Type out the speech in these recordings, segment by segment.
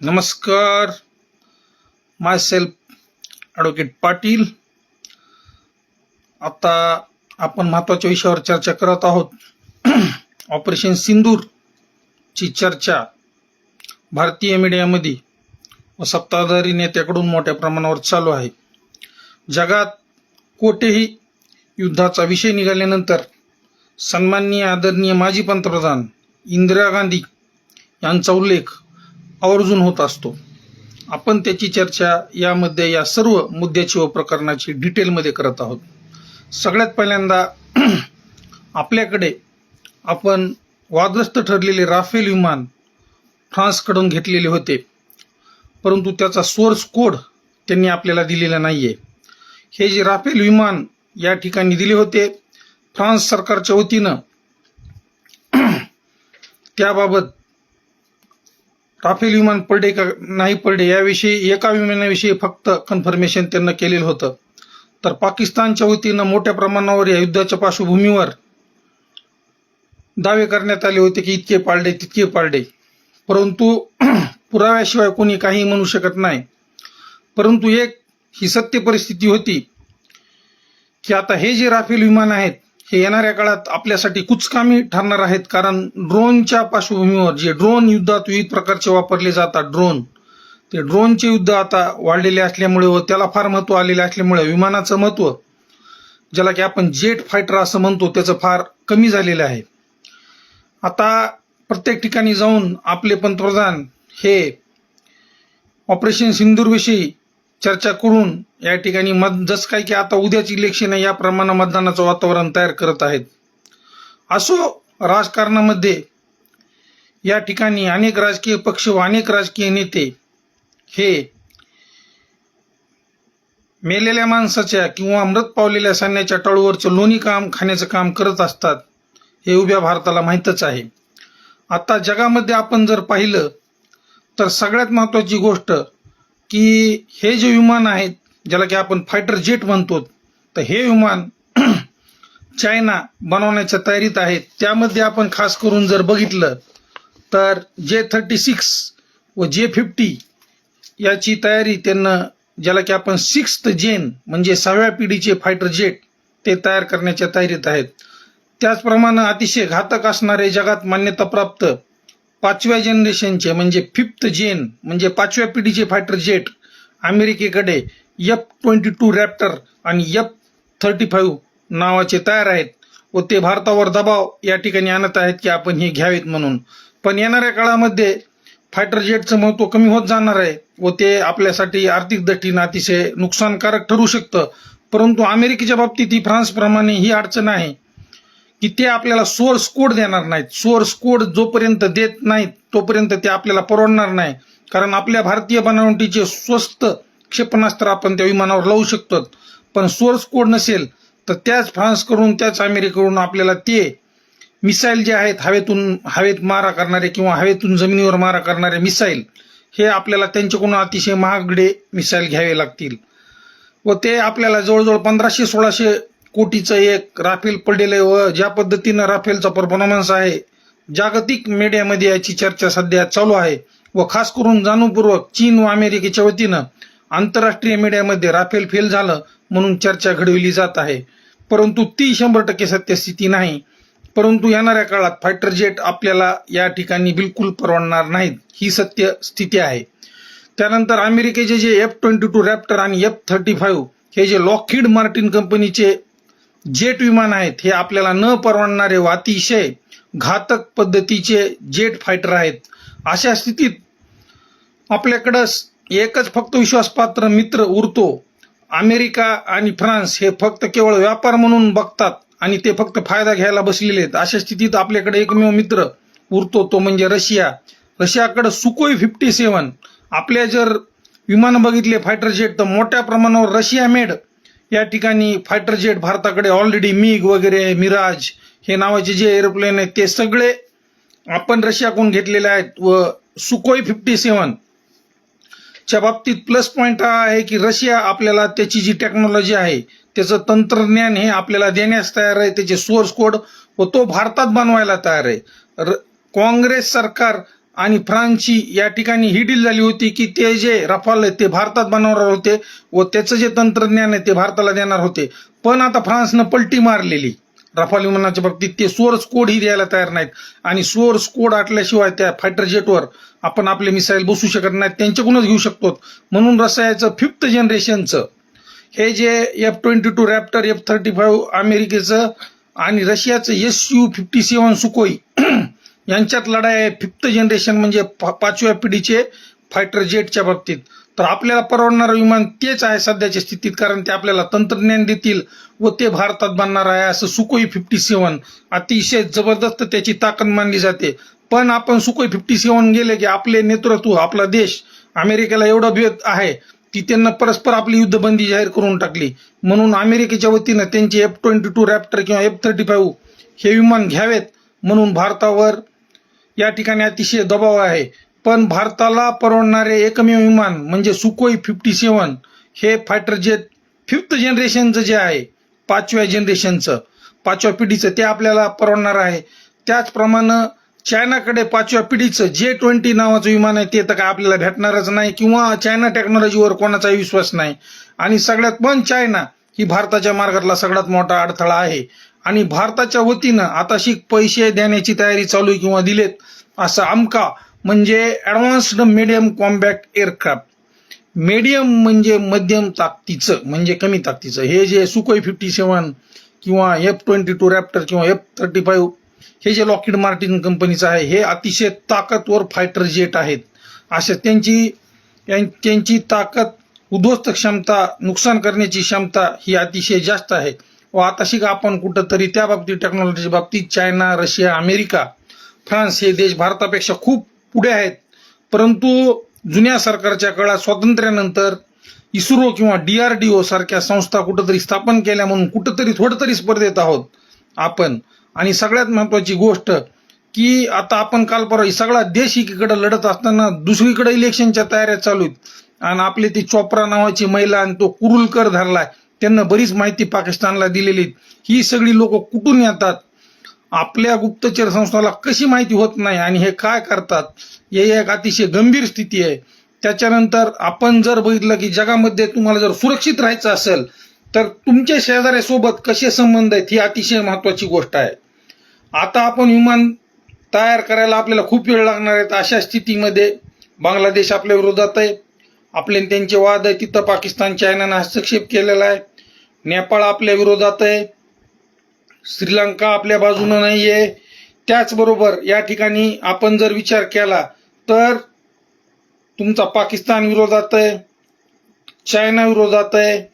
नमस्कार. माय self advocate Patil आता आपण महत्त्वाच्या विषयावर चर्चा करत आहोत. ऑपरेशन सिंदूरची चर्चा भारतीय मीडियामध्ये व सत्ताधारी नेत्याकडून मोठ्या प्रमाणावर चालू आहे. जगात कोठेही युद्धाचा विषय निघाल्यानंतर सन्माननीय आदरणीय माजी पंतप्रधान इंदिरा गांधी यांचा उल्लेख आवर्जून होत असतो. आपण त्याची चर्चा यामध्ये या सर्व मुद्द्याची व प्रकरणाची डिटेलमध्ये करत आहोत. सगळ्यात पहिल्यांदा आपल्याकडे आपण वादग्रस्त ठरलेले राफेल विमान फ्रान्सकडून घेतलेले होते. परंतु त्याचा सोर्स कोड त्यांनी आपल्याला दिलेला नाही आहे हे जे राफेल विमान या ठिकाणी दिले होते फ्रान्स सरकारच्या वतीनं. त्याबाबत राफेल विमान पडले का नाही पडले याविषयी एका विमानाविषयी फक्त कन्फर्मेशन त्यांना केलेलं होतं. तर पाकिस्तानच्या वतीनं मोठ्या प्रमाणावर या युद्धाच्या पार्श्वभूमीवर दावे करण्यात आले होते की इतके पाळले तितके पाळले परंतु पुराव्याशिवाय कोणी काही म्हणू शकत नाही. परंतु एक ही सत्य परिस्थिती होती की आता हे जे राफेल विमान आहेत हे येणाऱ्या काळात आपल्यासाठी कुचकामी ठरणार आहेत कारण ड्रोनच्या पार्श्वभूमीवर जे ड्रोन युद्धात विविध प्रकारचे वापरले जातात ड्रोन. ते ड्रोनचे युद्ध आता वाढलेले असल्यामुळे व त्याला फार महत्त्व आलेले असल्यामुळे विमानाचं महत्त्व ज्याला की आपण जेट फायटर असं म्हणतो त्याचं फार कमी झालेलं आहे. आता प्रत्येक ठिकाणी जाऊन आपले पंतप्रधान हे ऑपरेशन सिंदूरविषयी चर्चा करून या ठिकाणी मत जसं काय की आता उद्याच इलेक्शन आहे याप्रमाणे मतदानाचं वातावरण तयार करत आहेत. असो राजकारणामध्ये या ठिकाणी अनेक राजकीय पक्ष व अनेक राजकीय नेते हे मेलेल्या माणसाच्या किंवा मृत पावलेल्या सैन्याच्या टाळूवरचं लोणी काम खाण्याचं काम करत असतात हे उभ्या भारताला माहीतच आहे. आता जगामध्ये आपण जर पाहिलं तर सगळ्यात महत्त्वाची गोष्ट की हे जे विमान आहेत ज्याला की आपण फायटर जेट म्हणतो तर हे विमान चायना बनवण्याच्या तयारीत आहेत. त्यामध्ये आपण खास करून जर बघितलं तर जे थर्टी सिक्स व जे फिफ्टी याची तयारी त्यांना ज्याला की आपण सिक्स्थ जेन म्हणजे सहाव्या पिढीचे फायटर जेट ते तयार करण्याच्या तयारीत आहेत. त्याचप्रमाणे अतिशय घातक असणारे जगात मान्यताप्राप्त पाचव्या जनरेशनचे म्हणजे फिफ्थ जेन म्हणजे पाचव्या पिढीचे फायटर जेट अमेरिकेकडे एफ ट्वेंटी टू रॅप्टर आणि एफ थर्टी फाईव्ह नावाचे तयार आहेत. व ते भारतावर दबाव या ठिकाणी आणत आहेत की आपण हे घ्यावेत म्हणून. पण येणाऱ्या काळामध्ये फायटर जेटचं महत्त्व कमी होत जाणार आहे व ते आपल्यासाठी आर्थिक दृष्टीनं अतिशय नुकसानकारक ठरू शकतं. परंतु अमेरिकेच्या बाबतीत ही फ्रान्सप्रमाणे ही अडचण आहे. की ते आपल्याला सोर्स कोड देणार नाहीत. सोर्स कोड जोपर्यंत देत नाहीत तोपर्यंत ते आपल्याला परवडणार नाही. कारण आपल्या भारतीय बनावटीचे स्वस्त क्षेपणास्त्र आपण त्या विमानावर लावू शकतो. पण सोर्स कोड नसेल तर त्याच फ्रान्सकडून त्याच अमेरिकेकडून आपल्याला ते मिसाईल जे आहेत हवेतून हवेत मारा करणारे किंवा हवेतून जमिनीवर मारा करणारे मिसाईल हे आपल्याला त्यांच्याकडून अतिशय महागडे मिसाईल घ्यावे लागतील. व ते आपल्याला जवळजवळ पंधराशे सोळाशे कोटीचं एक राफेल पडलेलं आहे व ज्या पद्धतीनं राफेलचा परफॉर्मन्स आहे जागतिक मीडियामध्ये याची चर्चा सध्या चालू आहे. व खास करून जाणूनपूर्वक चीन व अमेरिकेच्या वतीनं आंतरराष्ट्रीय मीडियामध्ये राफेल फेल झालं म्हणून चर्चा घडविली जात आहे. परंतु ती शंभर टक्के सत्यस्थिती नाही. परंतु येणाऱ्या काळात फायटर जेट आपल्याला या ठिकाणी बिलकुल परवडणार नाहीत ही सत्य स्थिती आहे. त्यानंतर अमेरिकेचे जे एफ ट्वेंटी टू रॅप्टर आणि एफ थर्टी फाईव्ह हे जे लॉकहीड मार्टिन कंपनीचे जेट विमान आहेत हे आपल्याला न परवडणारे व अतिशय घातक पद्धतीचे जेट फायटर आहेत. अशा स्थितीत आपल्याकडं एकच फक्त विश्वासपात्र मित्र उरतो. अमेरिका आणि फ्रान्स हे फक्त केवळ व्यापार म्हणून बघतात आणि ते फक्त फायदा घ्यायला बसलेले आहेत. अशा स्थितीत आपल्याकडे एकमेव मित्र उरतो तो म्हणजे रशिया. रशियाकडं सुकोई फिफ्टी सेवन आपल्या जर विमान बघितले फायटर जेट तर मोठ्या प्रमाणावर रशिया मेड या ठिकाणी फायटर जेट भारताकडे ऑलरेडी मिग वगैरे मिराज हे नावाचे जे एरोप्लेन आहेत ते सगळे आपण रशियाकडून घेतलेले आहेत व सुकोई फिफ्टी सेवन च्या बाबतीत प्लस पॉईंट हा आहे की रशिया आपल्याला त्याची जी टेक्नॉलॉजी आहे त्याचं तंत्रज्ञान हे आपल्याला देण्यास तयार आहे त्याचे सोर्स कोड व तो भारतात बनवायला तयार आहे. र- काँग्रेस सरकार आणि फ्रान्सची या ठिकाणी ही डील झाली होती की ते जे रफाल आहे ते भारतात बनवणार होते व त्याचं जे तंत्रज्ञान आहे ते भारताला देणार होते. पण आता फ्रान्सनं पलटी मारलेली. रफाल विमानाच्या बाबतीत ते सोर्स कोड ही द्यायला तयार नाहीत. आणि सोर्स कोड आटल्याशिवाय त्या फायटर जेटवर आपण आपले मिसाईल बसू शकत नाहीत त्यांच्याकडूनच घेऊ शकतो. म्हणून रसायचं फिफ्थ जनरेशनचं हे जे F twenty two Raptor F thirty five अमेरिकेचं आणि रशियाचं S U fifty seven Sukhoi यांच्यात लढाई आहे. फिफ्थ जनरेशन म्हणजे पा- पाचव्या पिढीचे फायटर जेटच्या बाबतीत. तर आपल्याला परवडणारं विमान तेच आहे सध्याच्या स्थितीत कारण ते आपल्याला तंत्रज्ञान देतील व ते भारतात बनणार आहे असं सुकोई फिफ्टी सेवन अतिशय जबरदस्त त्याची ताकद मानली जाते. पण आपण सुकोई फिफ्टी सेवन गेले की आपले नेतृत्व आपला देश अमेरिकेला एवढा भेद आहे की त्यांना परस्पर आपली युद्धबंदी जाहीर करून टाकली. म्हणून अमेरिकेच्या वतीनं त्यांचे एफ ट्वेंटी टू रॅप्टर किंवा एफ थर्टी फाईव्ह हे विमान घ्यावेत. म्हणून भारतावर या ठिकाणी अतिशय दबाव आहे. पण भारताला परवडणारे एकमेव विमान म्हणजे सुकोई फिफ्टी सेवन हे फायटर जेट फिफ्थ जनरेशनचं जे आहे पाचव्या जनरेशनचं पाचव्या पिढीचं ते आपल्याला परवडणार आहे. त्याचप्रमाणे चायनाकडे पाचव्या पिढीचं जे ट्वेंटी नावाचं विमान आहे ते तर काय आपल्याला भेटणारच नाही किंवा चायना टेक्नॉलॉजीवर कोणाचाही विश्वास नाही. आणि सगळ्यात पण चायना ही भारताच्या मार्गातला सगळ्यात मोठा अडथळा आहे. आणि भारताच्या वतीनं आताशी पैसे देण्याची तयारी चालू आहे किंवा दिलेत असं आमका म्हणजे advanced medium combat aircraft medium म्हणजे मध्यम ताकदीचं म्हणजे कमी ताकदीचं. हे जे सुकोई फिफ्टी सेवन किंवा एफ ट्वेंटी टू रॅप्टर किंवा एफ थर्टी फाईव्ह हे जे लॉकिड मार्टिन कंपनीचं आहे हे अतिशय ताकदवर फायटर जेट आहेत. अशा त्यांची त्यांची ताकद उद्ध्वस्त क्षमता नुकसान करण्याची क्षमता ही अतिशय जास्त आहे. व आताशी का आपण कुठंतरी त्या बाबतीत टेक्नॉलॉजीच्या बाबतीत चायना रशिया अमेरिका फ्रान्स हे देश भारतापेक्षा खूप पुढे आहेत. परंतु जुन्या सरकारच्या काळात स्वातंत्र्यानंतर इस्रो किंवा डीआरडीओ सारख्या संस्था कुठंतरी स्थापन केल्या म्हणून कुठंतरी थोडं तरी स्पर्धेत आहोत आपण. आणि सगळ्यात महत्वाची गोष्ट की आता आपण काल परवा सगळा देश एकीकडे लढत असताना दुसरीकडे इलेक्शनच्या तयाऱ्या चालू आहेत. आणि आपली ती चोप्रा नावाची महिला आणि तो कुरुलकर धरलाय. त्यांना बरीच माहिती पाकिस्तानला दिलेली ही सगळी लोक कुठून येतात? आपल्या गुप्तचर संस्थाला कशी माहिती होत नाही आणि हे काय करतात? हे एक अतिशय गंभीर स्थिती आहे. त्याच्यानंतर आपण जर बघितलं की जगामध्ये तुम्हाला जर सुरक्षित राहायचं असेल तर तुमच्या शेजाऱ्यासोबत कसे संबंध आहेत ही अतिशय महत्वाची गोष्ट आहे. आता आपण विमान तयार करायला आपल्याला खूप वेळ लागणार आहेत अशा स्थितीमध्ये बांगलादेश आपल्या विरोधात आहे. आपले त्यांचे वाद आहे. तिथं पाकिस्तान चायनानं हस्तक्षेप केलेला आहे. नेपाळ आपल्या विरोधात आहे. श्रीलंका आपल्या बाजूनं नाही आहे त्याचबरोबर या ठिकाणी आपण जर विचार केला तर तुमचा पाकिस्तान विरोधात आहे. चायना विरोधात आहे.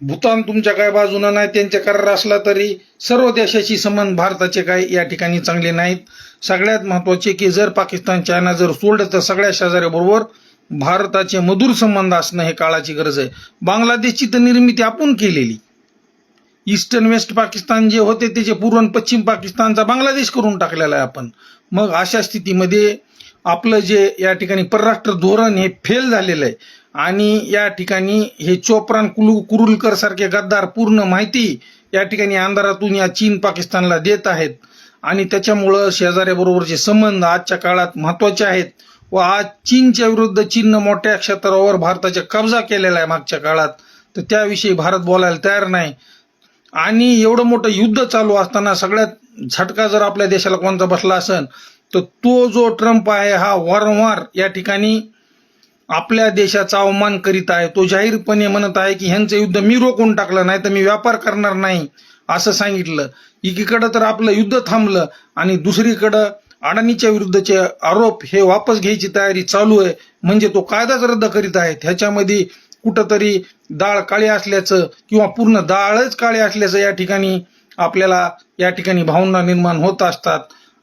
भूतान तुमच्या काय बाजूनं नाही त्यांच्या करार असला तरी सर्व देशाशी संबंध भारताचे काय या ठिकाणी चांगले नाहीत. सगळ्यात महत्त्वाचे की जर पाकिस्तान चायना जर सोडलं तर सगळ्या शेजाऱ्याबरोबर भारताचे मधुर संबंध असणं हे काळाची गरज आहे. बांगलादेशची तर निर्मिती आपण केलेली. ईस्टर्न वेस्ट पाकिस्तान जे होते त्याचे पूर्व पश्चिम पाकिस्तानचा बांगलादेश करून टाकलेला आहे आपण. मग अशा स्थितीमध्ये आपलं जे या ठिकाणी परराष्ट्र धोरण हे फेल झालेलं आहे. आणि या ठिकाणी हे चोप्रान कुलू कुरुलकर सारखे गद्दार पूर्ण माहिती या ठिकाणी अंधारातून या चीन पाकिस्तानला देत आहेत. आणि त्याच्यामुळं शेजाऱ्याबरोबरचे संबंध आजच्या काळात महत्त्वाचे आहेत. व आज चीनच्या विरुद्ध चीननं मोठ्या क्षेत्रावर भारताचा कब्जा केलेला आहे मागच्या काळात. तर त्याविषयी भारत बोलायला तयार नाही. आणि एवढं मोठं युद्ध चालू असताना सगळ्यात झटका जर आपल्या देशाला कोणता बसला असेल तर तो जो ट्रम्प आहे हा वारंवार या ठिकाणी आपल्या देशाचा अवमान करीत आहे. तो जाहीरपणे म्हणत आहे की ह्यांचं युद्ध मी रोखून टाकलं नाही तर मी व्यापार करणार नाही असं सांगितलं. एकीकडं तर आपलं युद्ध थांबलं आणि दुसरीकडं अडाणीच्या विरुद्धचे आरोप हे वापस घ्यायची तयारी चालू आहे. म्हणजे तो कायदाच रद्द करीत आहे. ह्याच्यामध्ये कुठंतरी डाळ काळी असल्याचं किंवा पूर्ण डाळच काळी असल्याचं या ठिकाणी आपल्याला या ठिकाणी भावना निर्माण होत असतात.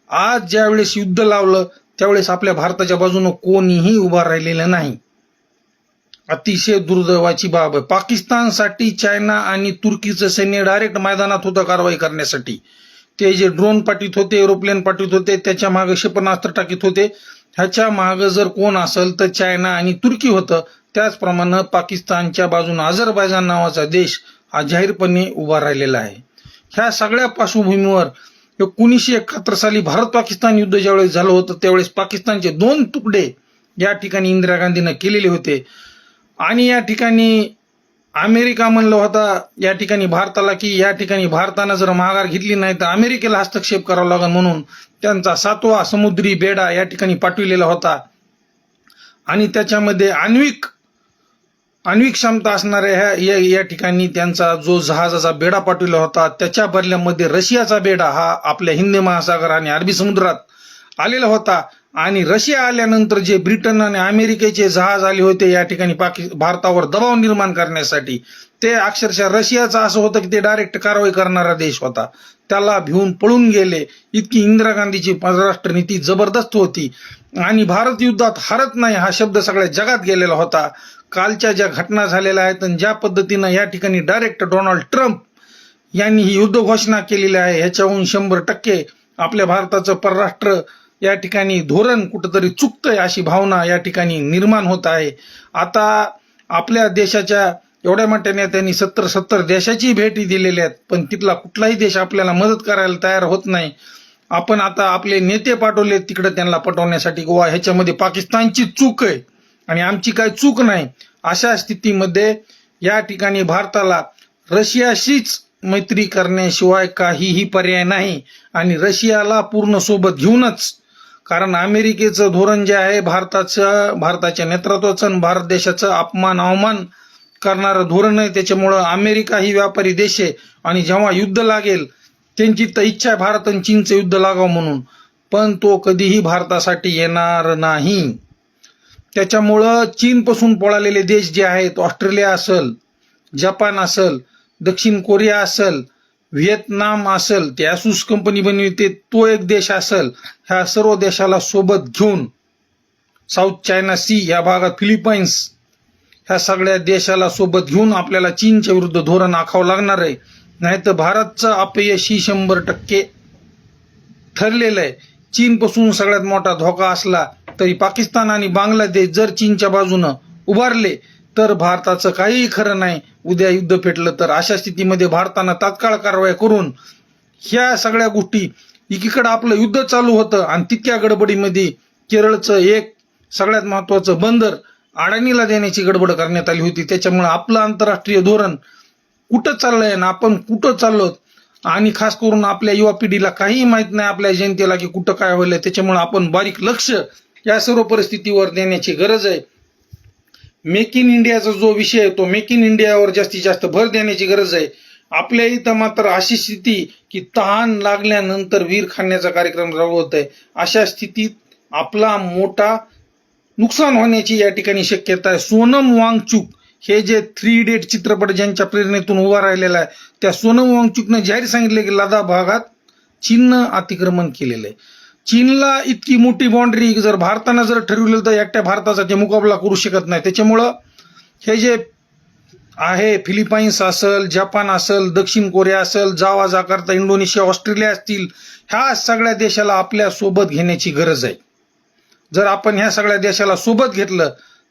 आज ज्यावेळेस युद्ध लावलं त्यावेळेस आपल्या भारताच्या बाजूनं कोणीही उभा राहिलेलं नाही. अतिशय दुर्दैवाची बाब आहे. पाकिस्तानसाठी चायना आणि तुर्कीचं सैन्य डायरेक्ट मैदानात होतं कारवाई करण्यासाठी. ते जे ड्रोन पाठवित होते एरोप्लेन पाठवित होते त्याच्यामागे क्षेपणास्त्र टाकीत होते. ह्याच्या मागे जर कोण असेल तर चायना आणि तुर्की होतं. त्याचप्रमाणे पाकिस्तानच्या बाजून अझरबैजान नावाचा देश हा जाहीरपणे उभा राहिलेला आहे. ह्या सगळ्या पार्श्वभूमीवर एकोणीसशे एकाहत्तर साली भारत पाकिस्तान युद्ध ज्यावेळेस झालं होतं त्यावेळेस पाकिस्तानचे दोन तुकडे या ठिकाणी इंदिरा गांधीनं केलेले होते. आणि या ठिकाणी अमेरिका म्हणलं होता या ठिकाणी भारताला की या ठिकाणी भारतानं जर माघार घेतली नाही तर अमेरिकेला हस्तक्षेप करावा लागेल म्हणून त्यांचा सातवा समुद्री बेडा या ठिकाणी पाठविलेला होता. आणि त्याच्यामध्ये आण्विक आण्विक क्षमता असणाऱ्या ह्या या, या ठिकाणी त्यांचा जो जहाजाचा बेडा पाठविला होता त्याच्या बदल्यामध्ये रशियाचा बेडा हा आपल्या हिंद महासागर आणि अरबी समुद्रात आलेला होता. आणि रशिया आल्यानंतर जे ब्रिटन आणि अमेरिकेचे जहाज आले होते या ठिकाणी पाकि भारतावर दबाव निर्माण करण्यासाठी ते अक्षरशः रशियाचं असं होतं की ते डायरेक्ट कारवाई करणारा देश होता. त्याला भिवून पळून गेले. इतकी इंदिरा गांधीची परराष्ट्र नीती जबरदस्त होती. आणि भारत युद्धात हरत नाही हा शब्द सगळ्या जगात गेलेला होता. कालच्या ज्या घटना झालेल्या आहेत आणि ज्या पद्धतीनं या ठिकाणी डायरेक्ट डोनाल्ड ट्रम्प यांनी ही युद्ध घोषणा केलेली आहे ह्याच्याहून शंभर टक्के आपल्या भारताचं परराष्ट्र या ठिकाणी धोरण कुठंतरी चुकतंय अशी भावना या ठिकाणी निर्माण होत आहे. आता आपल्या देशाच्या एवढ्या मोठ्या नेत्यांनी सत्तर सत्तर देशाची भेटी दिलेल्या आहेत पण तिथला कुठलाही देश आपल्याला मदत करायला तयार होत नाही. आपण आता आपले नेते पाठवले तिकडे त्यांना पटवण्यासाठी गोवा ह्याच्यामध्ये पाकिस्तानची चूक आहे आणि आमची काय चूक नाही. अशा स्थितीमध्ये या ठिकाणी भारताला रशियाशीच मैत्री करण्याशिवाय काहीही पर्याय नाही आणि रशियाला पूर्ण सोबत घेऊनच कारण अमेरिकेचं धोरण जे आहे भारताचं भारताच्या नेतृत्वाचं आणि भारत देशाचं अपमान अवमान करणारं धोरण आहे. त्याच्यामुळं अमेरिका ही व्यापारी देश आहे. आणि जेव्हा युद्ध लागेल त्यांची तर इच्छा आहे भारत आणि चीनचं युद्ध लागावं म्हणून. पण तो कधीही भारतासाठी येणार नाही. त्याच्यामुळं चीनपासून पळालेले देश जे आहेत ऑस्ट्रेलिया असेल जपान असेल दक्षिण कोरिया असेल व्हिएतनाम असेल ते असूस कंपनी बनविते तो एक देश असेल ह्या सर्व देशाला सोबत घेऊन साऊथ चायना सी या भागात फिलिपाईन्स ह्या सगळ्या देशाला सोबत घेऊन आपल्याला चीनच्या विरुद्ध धोरण आखावं लागणार आहे. नाहीतर भारतचं अपयश ही शंभर टक्के ठरलेलं आहे. चीनपासून सगळ्यात मोठा धोका असला तरी पाकिस्तान आणि बांगलादेश जर चीनच्या बाजूनं उभारले तर भारताचं काहीही खरं नाही. उद्या युद्ध पेटलं तर अशा स्थितीमध्ये भारतानं तात्काळ कारवाई करून ह्या सगळ्या गोष्टी एकीकडं आपलं युद्ध चालू होतं आणि तितक्या गडबडीमध्ये केरळचं एक सगळ्यात महत्वाचं बंदर अडाणीला देण्याची गडबड करण्यात आली होती. त्याच्यामुळे आपलं आंतरराष्ट्रीय धोरण कुठं चाललंय ना आपण कुठं चाललो आणि खास करून आपल्या युवा पिढीला काहीही माहीत नाही आपल्या जनतेला की कुठं काय होईल त्याच्यामुळे आपण बारीक लक्ष या सर्व परिस्थितीवर देण्याची गरज आहे. मेक इन इंडियाचा जो विषय आहे तो मेक इन इंडियावर जास्तीत जास्त भर देण्याची गरज आहे. आपल्या इथं मात्र अशी स्थिती की तहान लागल्यानंतर वीर खाण्याचा कार्यक्रम राबवत आहे. अशा स्थितीत आपला मोठा नुकसान होण्याची या ठिकाणी शक्यता आहे. सोनम वांगचूक हे जे थ्री डेट चित्रपट ज्यांच्या प्रेरणेतून उभा राहिलेला आहे त्या सोनम वांगचूकनं जाहीर सांगितले की लडाख भागात चीननं अतिक्रमण केलेलं आहे. चीनला इतकी मोठी बाउंड्री जर भारतानं जर ठरवलं तर एकट्या भारताचा ते मुकाबला करू शकत नाही. त्याच्यामुळं हे जे आहे फिलिपाईन्स असेल जपान असेल दक्षिण कोरिया असेल जावा जाकार्ता इंडोनेशिया ऑस्ट्रेलिया असतील ह्या सगळ्या देशाला आपल्यासोबत घेण्याची गरज आहे. जर आपण ह्या सगळ्या देशाला सोबत घेतलं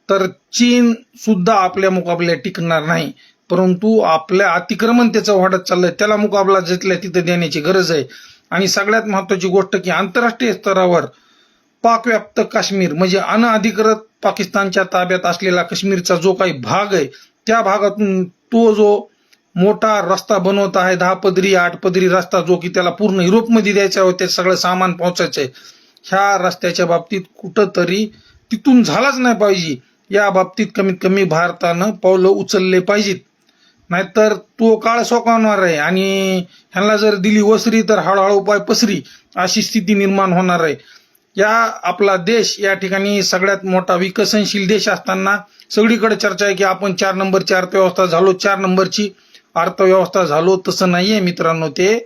तर चीन सुद्धा आपल्या मुकाबल्यात टिकणार नाही. परंतु आपल्या अतिक्रमण त्याचं वाढत चाललंय त्याला मुकाबला जिथल्या तिथं देण्याची गरज आहे. आणि सगळ्यात महत्वाची गोष्ट की आंतरराष्ट्रीय स्तरावर पाकव्याप्त काश्मीर म्हणजे अनअधिकृत पाकिस्तानच्या ताब्यात असलेला काश्मीरचा जो काही भाग आहे त्या भागातून तो जो मोठा रस्ता बनवत आहे दहा पदरी आठ पदरी रस्ता जो की त्याला पूर्ण युरोपमध्ये द्यायचा आहे ते सगळं सामान पोहोचायचं आहे ह्या रस्त्याच्या बाबतीत कुठंतरी तिथून झालाच नाही पाहिजे. या बाबतीत कमीत कमी भारतानं पावलं उचलले पाहिजेत. नाहीतर तो काळ सोकावणार आहे आणि ह्यांना जर दिली वसरी तर हळूहळू उपाय पसरी अशी स्थिती निर्माण होणार आहे. या आपला देश या ठिकाणी सगळ्यात मोठा विकसनशील देश असताना सगळीकडे चर्चा आहे की आपण चार नंबरची अर्थव्यवस्था झालो चार नंबरची अर्थव्यवस्था झालो तसं नाहीये मित्रांनो ते.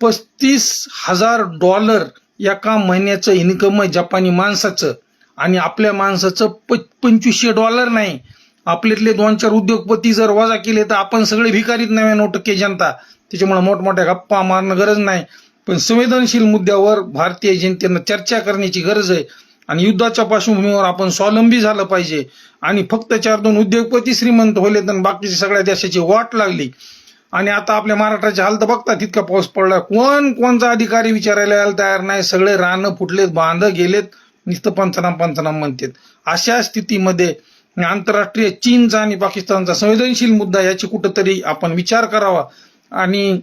पस्तीस हजार डॉलर एका महिन्याचं इन्कम आहे जपानी माणसाचं आणि आपल्या माणसाचं प पंचवीसशे डॉलर नाही. आपल्यातले दोन चार उद्योगपती जर वजा केले तर आपण सगळे भिकारीत नव्या टक्के जनता. त्याच्यामुळे मोठमोठ्या गप्पा मारणं गरज नाही. पण संवेदनशील मुद्द्यावर भारतीय जनतेनं चर्चा करण्याची गरज आहे. आणि युद्धाच्या पार्श्वभूमीवर आपण स्वावलंबी झालं पाहिजे. आणि फक्त चार दोन उद्योगपती श्रीमंत होले तर बाकीच्या सगळ्या देशाची वाट लागली. आणि आता आपल्या महाराष्ट्राची हालत बघता तितका पाऊस पडला. कोण कोणचा अधिकारी विचारायला यायला तयार नाही? सगळे रानं फुटलेत बांध गेलेत. नुसतं पंचनाम पंचनाम म्हणतात. अशा स्थितीमध्ये आंतरराष्ट्रीय चीनचा आणि पाकिस्तानचा संवेदनशील मुद्दा याची कुठंतरी आपण विचार करावा आणि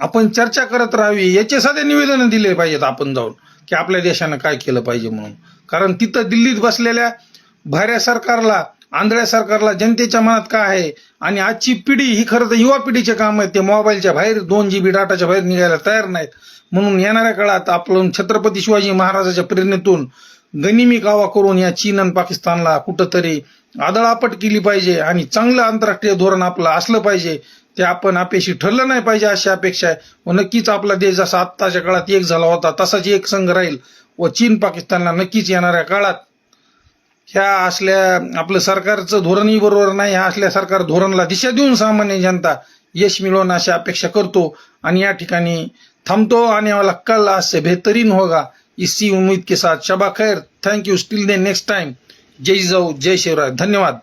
आपण चर्चा करत राहावी याचे साधे निवेदन दिले पाहिजेत आपण जाऊन की आपल्या देशानं काय केलं पाहिजे म्हणून. कारण तिथं दिल्लीत बसलेल्या भाऱ्या सरकारला आंधळ्या सरकारला जनतेच्या मनात काय आहे? आणि आजची पिढी ही खरं तर युवा पिढीचे काम आहे ते मोबाईलच्या बाहेर दोन जी बी डाटाच्या बाहेर निघायला तयार नाहीत. म्हणून येणाऱ्या काळात आपण छत्रपती शिवाजी महाराजाच्या प्रेरणेतून गनिमी कावा करून या चीन आणि पाकिस्तानला कुठंतरी आदळापट केली पाहिजे आणि चांगलं आंतरराष्ट्रीय धोरण आपलं असलं पाहिजे ते आपण अपेक्षी ठरलं नाही पाहिजे अशी अपेक्षा आहे. व नक्कीच आपला देश जसा आत्ताच्या काळात एक झाला होता तसाच एक संघ राहील व चीन पाकिस्तानला नक्कीच येणाऱ्या काळात ह्या असल्या आपलं सरकारचं धोरणही बरोबर नाही ह्या असल्या सरकार धोरणला दिशा देऊन सामान्य जनता यश मिळवून अशी अपेक्षा करतो. आणि या ठिकाणी थांबतो आणि मला कल आज बेहतरीन होगा. इसी उम्मीद के साथ शबा खैर। Thank you still the next time जय जाऊ जय शिवराय. धन्यवाद.